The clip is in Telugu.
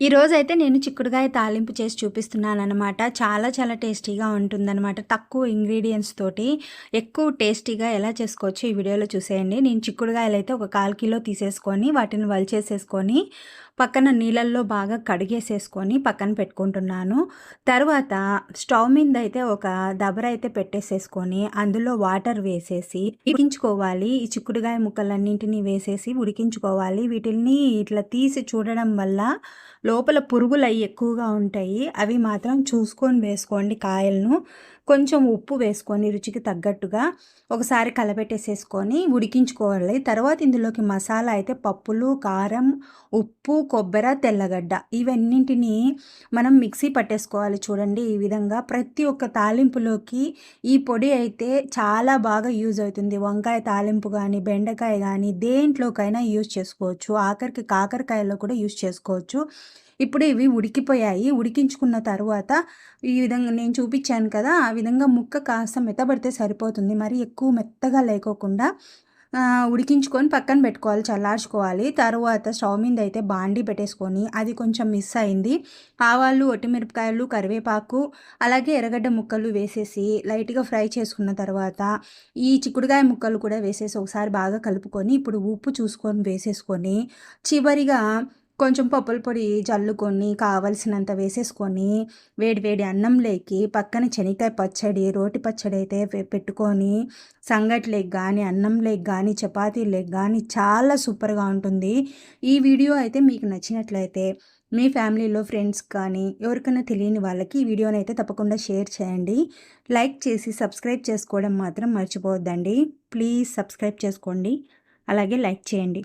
ఈరోజైతే నేను చిక్కుడుగాయ తాలింపు చేసి చూపిస్తున్నాను అనమాట చాలా చాలా టేస్టీగా ఉంటుందన్నమాట. తక్కువ ఇంగ్రీడియంట్స్ తోటి ఎక్కువ టేస్టీగా ఎలా చేసుకోవచ్చు ఈ వీడియోలో చూసేయండి. నేను చిక్కుడుగాయలు అయితే ఒక కాల్ కిలో తీసేసుకొని వాటిని వలిచేసేసుకొని పక్కన నీళ్ళల్లో బాగా కడిగేసేసుకొని పక్కన పెట్టుకుంటున్నాను. తర్వాత స్టవ్ మీద అయితే ఒక దబర అయితే పెట్టేసేసుకొని అందులో వాటర్ వేసేసి ఉడికించుకోవాలి. ఈ చిక్కుడుగాయ ముక్కలన్నింటినీ వేసేసి ఉడికించుకోవాలి. వీటిని ఇట్లా తీసి చూడడం వల్ల లోపల పురుగులు అవి ఎక్కువగా ఉంటాయి. అవి మాత్రం చూసుకొని వేసుకోండి కాయలను. కొంచెం ఉప్పు వేసుకొని రుచికి తగ్గట్టుగా ఒకసారి కలపెట్టేసేసుకొని ఉడికించుకోవాలి. తర్వాత ఇందులోకి మసాలా అయితే పప్పులు కారం ఉప్పు కొబ్బరి తెల్లగడ్డ ఇవన్నింటినీ మనం మిక్సీ పట్టేసుకోవాలి చూడండి ఈ విధంగా. ప్రతి ఒక్క తాలింపులోకి ఈ పొడి అయితే చాలా బాగా యూజ్ అవుతుంది. వంకాయ తాలింపు కానీ బెండకాయ కానీ దేంట్లోకైనా యూజ్ చేసుకోవచ్చు. ఆఖరికి కాకరకాయలో కూడా యూజ్ చేసుకోవచ్చు. ఇప్పుడు ఇవి ఉడికిపోయాయి. ఉడికించుకున్న తర్వాత ఈ విధంగా నేను చూపించాను కదా ఆ విధంగా ముక్క కాస్త మెత్తబడితే సరిపోతుంది. మరి ఎక్కువ మెత్తగా లేకోకుండా ఉడికించుకొని పక్కన పెట్టుకోవాలి చల్లార్చుకోవాలి. తర్వాత స్టవ్ మీద అయితే బాండీ పెట్టేసుకొని అది కొంచెం మిస్ అయింది. ఆవాలు ఒట్టిమిరపకాయలు కరివేపాకు అలాగే ఎర్రగడ్డ ముక్కలు వేసేసి లైట్గా ఫ్రై చేసుకున్న తర్వాత ఈ చిక్కుడుకాయ ముక్కలు కూడా వేసేసి ఒకసారి బాగా కలుపుకొని ఇప్పుడు ఉప్పు చూసుకొని వేసేసుకొని చివరిగా కొంచెం పప్పుల పొడి జల్లుకొని కావలసినంత వేసేసుకొని వేడి వేడి అన్నం లేకి పక్కన శనగకాయ పచ్చడి రోటి పచ్చడి అయితే పెట్టుకొని సంగట్లేకి కానీ అన్నం లేక్ కానీ చపాతీ లేక్ కానీ చాలా సూపర్గా ఉంటుంది. ఈ వీడియో అయితే మీకు నచ్చినట్లయితే మీ ఫ్యామిలీలో ఫ్రెండ్స్ కానీ ఎవరికైనా తెలియని వాళ్ళకి ఈ వీడియోని అయితే తప్పకుండా షేర్ చేయండి. లైక్ చేసి సబ్స్క్రైబ్ చేసుకోవడం మాత్రం మర్చిపోవద్దండి. ప్లీజ్ సబ్స్క్రైబ్ చేసుకోండి. అలాగే లైక్ చేయండి.